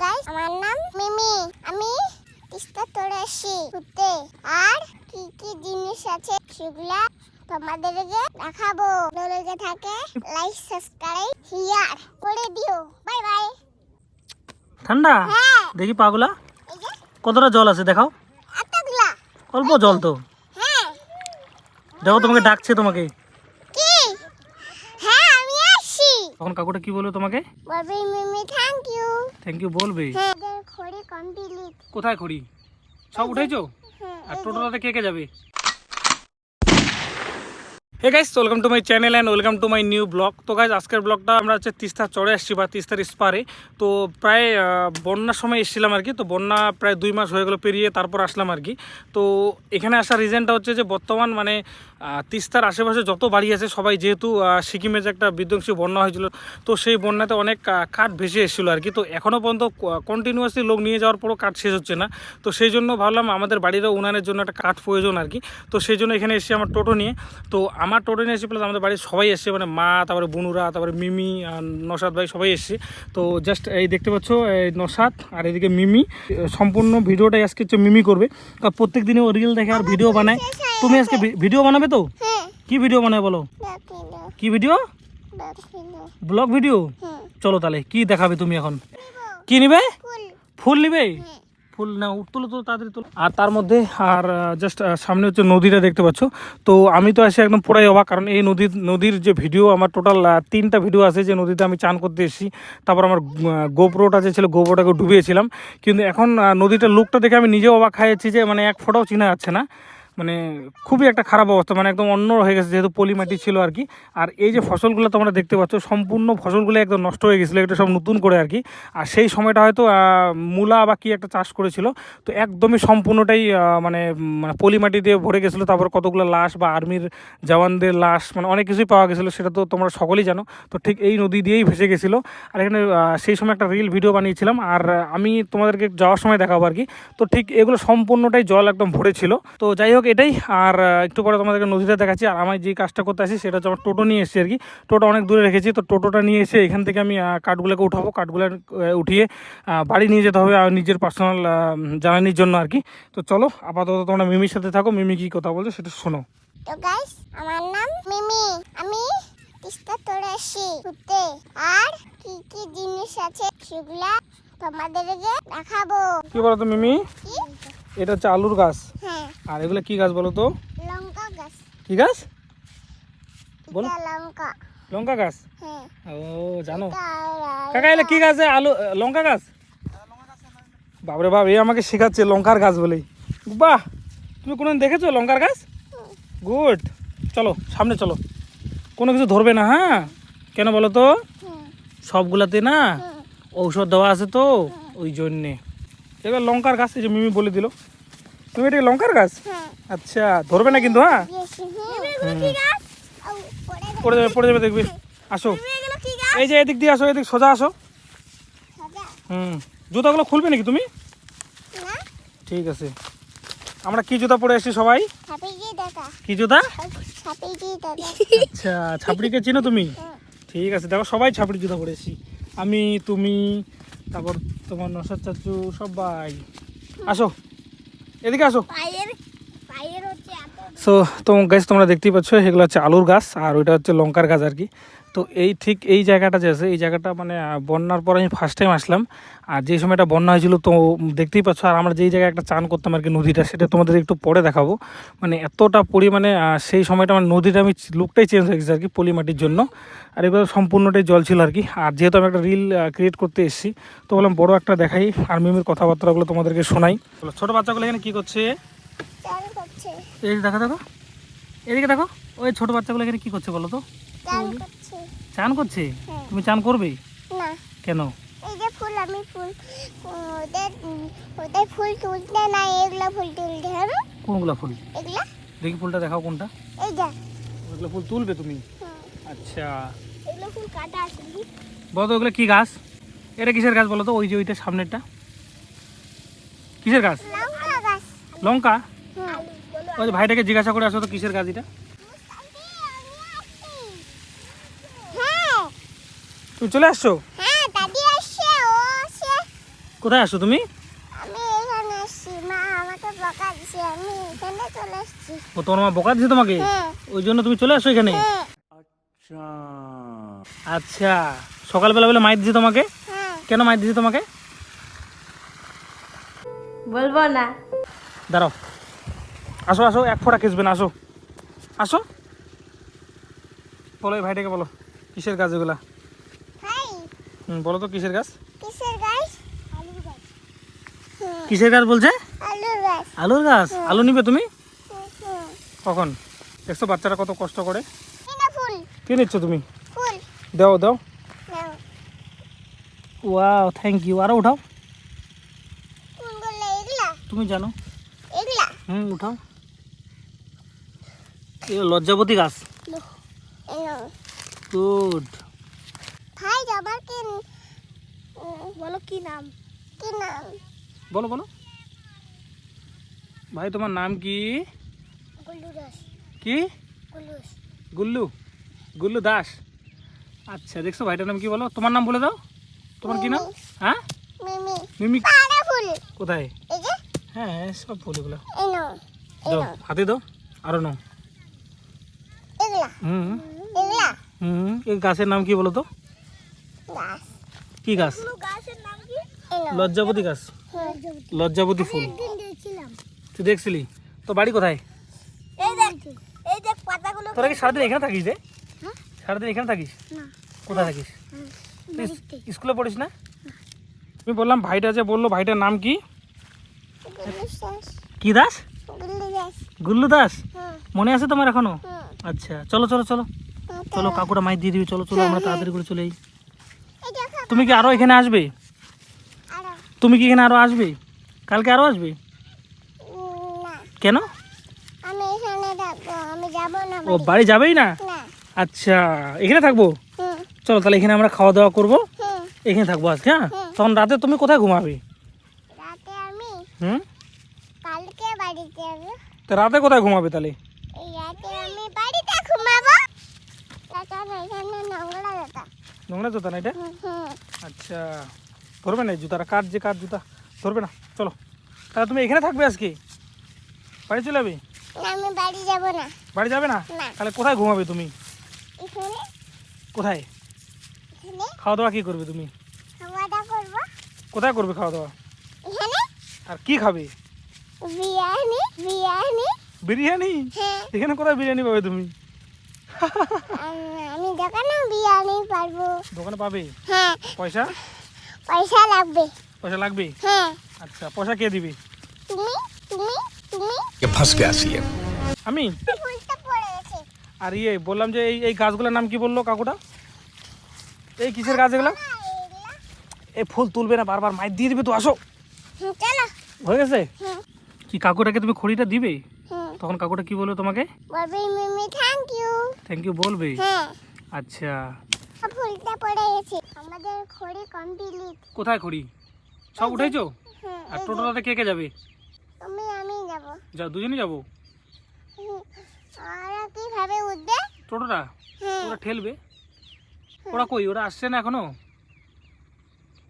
Guys আমার নাম মিমি। আমি তিস্তা তোরে আসি ঘুরতে। আর কি কি জিনিস আছে সেগুলা তোমাদেরকে দেখাবো। লেগে থাকে লাইক সাবস্ক্রাইব হিয়ার করে দিও। বাই বাই ঠান্ডা? হ্যাঁ। দেখি পাগুলা। কতটা জল আছে দেখাও। অল্প জল তো। হ্যাঁ। দেখো তোমাকে ডাকছে তোমাকে। কি? হ্যাঁ আমি আসছি। তখন কাকুটা কি বলবে তোমাকে? বলবি Mimi thank you thank you বলবে কোথায় খড়ি? সব উঠেছো? হ্যাঁ আর টোটোটাতে কে কে যাবে? Hey guys welcome to my channel and welcome to my new blog তো গাইজ আজকের ব্লগটা আমরা হচ্ছে তিস্তা চড়ে আসছি বা তিস্তার স্পারে তো প্রায় বন্যার সময় এসেছিলাম আর কি। তো বন্যা প্রায় দুই মাস হয়ে গেলো পেরিয়ে তারপর আসলাম আর কি। তো এখানে আসার রিজনটা হচ্ছে যে বর্তমান মানে তিস্তার আশেপাশে যত বাড়ি আছে, সবাই যেহেতু সিকিমে যে একটা বিধ্বংসী বন্যা হয়েছিল, তো সেই বন্যাতে অনেক কাঠ ভেসে এসেছিল আর কি। তো এখনও পর্যন্ত কন্টিনিউয়াসলি লোক নিয়ে যাওয়ার পরও কাঠ শেষ হচ্ছে না। তো সেই জন্য ভাবলাম আমাদের বাড়িরও উনানের জন্য একটা কাঠ প্রয়োজন আর কি। তো সেই জন্য এখানে এসেছি আমার টোটো নিয়ে, তো আমার টোটো নিয়ে এসে প্লাস আমাদের বাড়ির সবাই এসছে মানে মা তারপরে বুনুরা তারপরে মিমি আর নসাদ ভাই সবাই এসছে তো জাস্ট এই দেখতে পাচ্ছ এই নসাদ আর এদিকে মিমি। সম্পূর্ণ ভিডিওটাই আজকে হচ্ছে মিমি করবে। আর প্রত্যেক দিনে ও রিল দেখে আর ভিডিও বানায়। তুমি আজকে ভিডিও বানাবে তো? হ্যাঁ। কি ভিডিও বানায় বলো? কি ভিডিও? ব্লগ ভিডিও চলো তাহলে কি দেখাবে তুমি এখন? কি নিবে? ফুল। ফুল নিবে? হ্যাঁ। ফুল না উঠতলো তো তাড়াতাড়ি তোলো। আর তার মধ্যে, আর জাস্ট সামনে হচ্ছে নদীটা দেখতে পাচ্ছ। তো আমি তো আসি একদম পুরাই অবাক, কারণ এই নদীর নদীর যে ভিডিও আমার টোটাল তিনটা ভিডিও আছে যে নদীতে আমি চান করতে এসেছি। তারপর আমার গোপরোটা যে ছিল গোপরোটাকে ডুবিয়েছিলাম। কিন্তু এখন নদীটা নদীটার লুকটা দেখে আমি নিজেও অবাক খাইয়েছি যে মানে এক ফোটাও চিনা যাচ্ছে না। মানে খুবই একটা খারাপ অবস্থা মানে একদম অন্য হয়ে গেছে, যেহেতু পলি মাটি ছিল আর কি। আর এই যে ফসলগুলো তোমরা দেখতে পাচ্ছ, সম্পূর্ণ ফসলগুলো একদম নষ্ট হয়ে গেছিল, এটা সব নতুন করে আর কি। আর সেই সময়টা হয়তো মূলা বা কি একটা চাষ করেছিল, তো একদমই সম্পূর্ণটাই মানে মানে পলি মাটি দিয়ে ভরে গেছিল, তারপর কতগুলো লাশ বা আর্মির জওয়ানদের লাশ মানে অনেক কিছুই পাওয়া গেছিল, সেটা তো তোমরা সকলেই জানো। তো ঠিক এই নদী দিয়েই ভেসে গেছিল। আর এখানে সেই সময় একটা রিল ভিডিও বানিয়েছিলাম, আর আমি তোমাদেরকে যাওয়ার সময় দেখাবো আর কি। তো ঠিক এগুলো সম্পূর্ণটাই জল একদম ভরে ছিল তো যাই হোক এটাই। আর একটু পরে তোমাদেরকে নদীটা দেখাচ্ছি। আর আমি যে কাজটা করতে আসি সেটা হচ্ছে আমার টোটো নিয়ে এসেছি আর কি। টোটো অনেক দূরে রেখেছি তো টোটোটা নিয়ে এসে এখান থেকে আমি কাঠগুলোকে উঠাবো। কাঠগুলো উঠিয়ে বাড়ি নিয়ে যেতে হবে আর নিজের পার্সোনাল জ্বালানির জন্য আর কি। তো চলো আপাতত তোমরা মিমির সাথে থাকো। মিমি কি কথা বলছো সেটা শোনো। তো গাইস আমার নাম মিমি। আমি তিস্তা তোরে আসি ঘুরতে। আর কি কি জিনিস আছে সেগুলা তোমাদেরকে দেখাবো। কি বলো তো মিমি এটা হচ্ছে আলুর গাছ। হ্যাঁ। আর এগুলো কি গাছ বলো তো? লঙ্কা গাছ। কি গাছ? বলো। লঙ্কা। লঙ্কা গাছ? হ্যাঁ। ও জানো। কাকা এলে কি গাছ আলু লঙ্কা গাছ? বাবরে বাপ এ আমাকে শেখাচ্ছে লঙ্কার গাছ বলেই। বাহ! তুমি কোনোদিন দেখেছ লঙ্কার গাছ? গুড। চলো সামনে চলো। কোনো কিছু ধরবে না হ্যাঁ? কেন বলো তো? সবগুলাতে না ঔষধ দেওয়া আছে তো ওই জন্যে। এবার লঙ্কার গাছ এই যে মিমি বলে দিল। তুমি এটা লঙ্কার গাছ? হ্যাঁ। আচ্ছা ধরবে না কিন্তু হ্যাঁ? পড়ে যাবে। পড়ে যাবে দেখবি। আসো? এই যে এদিক দিয়ে আসো এদিক সোজা আসো। সাদা? হুম। জুতাগুলো খুলবে নাকি তুমি? না? ঠিক আছে। আমরা কি জুতা পরে এসেছি সবাই? কি জুতা। আচ্ছা ছাপড়িকে চিনো তুমি? ঠিক আছে দেখো সবাই ছাপড়ি জুতা পরে এসেছি আমি তুমি তারপর তোমার নসাদ চাচু সবাই। আসো। এদিকে আসো। সো তো গাছ তোমরা দেখতেই পাচ্ছ এগুলো হচ্ছে আলুর গাছ আর ওইটা হচ্ছে লঙ্কার গাছ আর কি। তো এই ঠিক এই জায়গাটা যে আছে এই জায়গাটা মানে বন্যার পর আমি ফার্স্ট টাইম আসলাম। আর যে সময়টা বন্যা হয়েছিল তো দেখতেই পাচ্ছ আর আমরা যেই জায়গায় একটা চান করতাম আর কি নদীটা সেটা তোমাদের একটু পরে দেখাবো। মানে এতটা পরিমাণে সেই সময়টা মানে নদীটা আমি লুকটাই চেঞ্জ হয়ে গেছে আর কি পলি মাটির জন্য। আর এবার সম্পূর্ণটাই জল ছিল আর কি। আর যেহেতু আমি একটা রিল ক্রিয়েট করতে এসেছি তো বললাম বড় একটা দেখাই আর মিমির কথাবার্তাগুলো তোমাদেরকে শোনাই। ছোটো বাচ্চাগুলো এখানে কী করছে? এই দেখো দেখো এদিকে দেখো ওই ছোটো বাচ্চাগুলো এখানে কি করছে বলো তো? চান করছে? হ্যাঁ। তুমি চান করবে? না। কেন? এই যে ফুল আমি ফুল ওদের ওদের ফুল তুলতে না এগুলা ফুল তুলতে হবে। কোনগুলো ফুল? এগুলা? দেখি ফুলটা দেখাও কোনটা। এই যা। ওগুলো ফুল তুলবে তুমি? আচ্ছা। এগুলো ফুল কাটা আছে। বলো তো ওগুলো কি গাছ? এটা কিসের গাছ বলো তো? ওই যে ওইটা সামনেরটা। কিসের গাছ? লঙ্কা গাছ। লঙ্কা? হুম। ওই যে ভাইটাকে জিজ্ঞাসা করে আসো তো কিসের গাছ এটা হ্যাঁ তুমি চলে আসছো? হ্যাঁ দাদি আসছে ও আসছে। কোথায় আসো তুমি? আমি এখানে আসছি মা আমাকে বকা দিছে আমি এখানে চলে আসছি। ও তোমার মা বোকা দিছে তোমাকে? হ্যাঁ। ওই জন্য তুমি চলে আসো এখানে? হ্যাঁ। আচ্ছা। সকালবেলা বেলা মাইর দিছে তোমাকে? হ্যাঁ। কেন মাইর দিছে তোমাকে? বলব না। দাঁড়াও। আসো আসো এক ফোঁটা কিসবে না আসো। আসো। বলো এই ভাইটাকে বলো কিসের গাছ এগুলা? হুম বলো তো কিসের গাছ? কিসের গাছ? আলুর গাছ। কিসের গাছ বলছে? আলুর গাছ। আলুর গাছ? আলু নিবে তুমি। কখন? দেখছ বাচ্চারা কত কষ্ট করে? কি নিচ্ছ তুমি? ফুল। দাও দাও। ওয়াও থ্যাংক ইউ আরও উঠাও। তুমি জানো। এগুলা? হুম উঠাও। এ লজ্জাপতি গাছ। এই নাও। গুড। কি বলো কি নাম? কি নাম? বলো বলো। ভাই তোমার নাম কি? গুল্লু দাস। কি? গুল্লু। দাস। গুল্লু দাস। আচ্ছা দেখছ ভাইটার নাম কি বলো? তোমার নাম বলে দাও। তোমার কি নাম? হ্যাঁ? মিমি। কোথায়? এই যে। হ্যাঁ সব ফুল এগুলো। এই নাও দাও হাতে দাও আরও নাও। হুম। হুম এই গাছের নাম কি বলো তো? কি গাছ? গাছের নাম কি? এই নাও লজ্জাপতি গাছ। হ্যাঁ লজ্জাপতি ফুল। তুই দেখছিলি? তো বাড়ি কোথায়? এই দেখ এই দেখ পাতাগুলো। তোরা কি সারাদিন এখানে থাকিস রে? হ্যাঁ? সারাদিন এখানে থাকিস? কোথায় থাকিস? বাড়িতে। স্কুলে পড়িস না? আমি বললাম ভাইটা যে বলল ভাইটার নাম কি? কি দাস? গুল্লু দাস। গুল্লু দাস? হুম মনে আছে তোমার এখনও? আচ্ছা চলো চলো চলো। চলো কাকুরা মাইর দিয়ে দিবি চলো চলো আমরা তাড়াতাড়ি করে চলে যাই তুমি কি আরও এখানে আসবে? তুমি কি এখানে আরও আসবে? কালকে আরও আসবে? কেন? ও বাড়ি। যাবেই না? না। আচ্ছা এখানে থাকব? চলো তাহলে এখানে আমরা খাওয়া দাওয়া করব। এখানে থাকব আজকে হ্যাঁ? তখন রাতে তুমি কোথায় ঘুমাবে? রাতে আমি হুম? কালকে বাড়িতে তো রাতে কোথায় ঘুমাবে তাহলে এই রাতে আমি বাড়িতে ঘুমাবো দাদা এখানে নোংরা দাদা নোংরা জুতা না এটা? হুম হুম আচ্ছা ধরবে না এই জুতাটা? কাঠ যে কাঠ জুতা ধরবে না। চলো। তাহলে তুমি এখানে থাকবে আজকে? বাড়ি চলে যাবে? আমি বাড়ি যাব না। বাড়ি যাবে না? না। তাহলে কোথায় ঘুমাবে তুমি? এখানে। কোথায়? এখানে। খাওয়া দাওয়া কি করবে তুমি? করব। কোথায় করবে খাওয়া দাওয়া এখানে। আর কি খাবে? বিরিয়ানি বিরিয়ানি। বিরিয়ানি? হ্যাঁ। এখানে কোথায় বিরিয়ানি পাবে তুমি? দোকানে বিরিয়ানি পারব। দোকানে পাবে? হ্যাঁ। পয়সা? পয়সা লাগবে। পয়সা লাগবে? হ্যাঁ। আচ্ছা পয়সা কে দিবে? তুমি তুমি তুমি। কে ফাঁস কে আমি? আর ইয়ে বললাম যে এই এই গাছগুলোর নাম কি বলল কাকুটা? এই কিসের গাছ এগুলো? এই ফুল তুলবে না বারবার মাইর দিয়ে দিবে তো আসো। হয়ে গেছে? কি কাকুটাকে তুমি খড়িটা দিবে? তখন কাকুটা কি বলবে তোমাকে? বলবে Mimi thank you thank you বলবে? হ্যাঁ। আচ্ছা। ফুলটা পড়ে গেছে। আমাদের খড়ি কমপ্লিট কোথায় খড়ি সব উঠেছো? আর টোটোটাতে কে কে যাবে? তুমি আমি যাব। যা দুজনেই যাব? আর কীভাবে উঠবে? টোটোটা? হ্যাঁ। ওরা ঠেলবে? ওরা কই? ওরা আসছে না এখনও?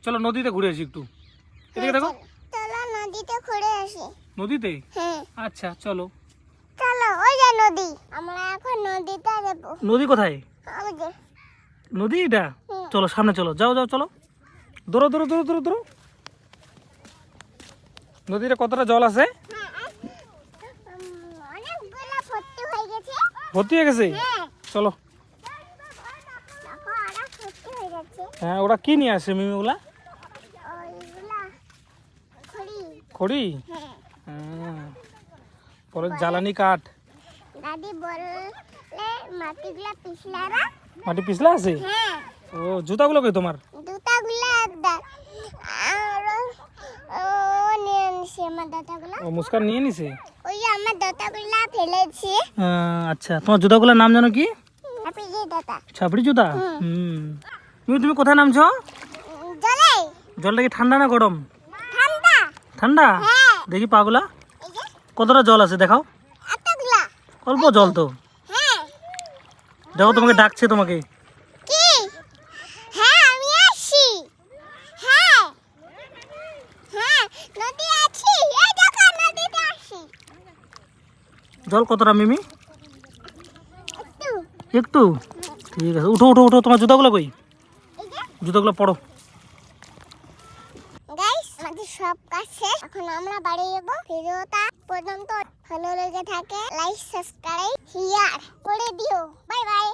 চলো নদীতে ঘুরে আসি একটু। এদিকে দেখো। চলো নদীতে ঘুরে আসি। নদীতে? হ্যাঁ। আচ্ছা চলো। চলো ওই যে নদী। আমরা এখন নদীতে যাব। নদী কোথায়? নদী এটা? চলো সামনে চলো। যাও যাও চলো। দৌড়ো দৌড়ো দৌড়ো দৌড়ো দৌড়ো নদীতে কতটা জল আছে? ভর্তি হয়ে গেছে। হয়ে চলো। হয়ে ওরা কি নিয়ে আসে মিমিগুলা খড়ি? হ্যাঁ। হ্যাঁ। পরে জ্বালানি কাঠ। দাদি বললে মাটিগুলা পিছলারা মাটি পিছলা আছে? হ্যাঁ। ও জুতাগুলো কই তোমার? দা- আর ও নিয়ে নিছে আমার দাদাগুলা। ও মুস্কান নিয়ে নিছে? ওই আমার দাদাগুলা ফেলেছে। আহ, আচ্ছা। তোমার জুতাগুলোর নাম জানো কি? যে দাদা। ছাপড়ি জুতা? হুম। তুমি তুমি কোথায় নামছো? জলে। জলটা কি ঠান্ডা না গরম? ঠান্ডা। ঠান্ডা? হ্যাঁ। দেখি পাগুলা। কতটা জল আছে দেখাও। অল্প জল তো। হ্যাঁ দেখো তোমাকে ডাকছে তোমাকে। হ্যাঁ হ্যাঁ। আসি জল কতটা মিমি? একটু। ঠিক আছে উঠো উঠো উঠো তোমার জুতাগুলো কই? জুতাগুলো পড়ো গাইস আমাদের সব কাছে এখন আমরা বাড়ি যাব ভিডিওটা পর্যন্ত ভালো লেগে থাকে লাইক সাবস্ক্রাইব শেয়ার করে দিও বাই বাই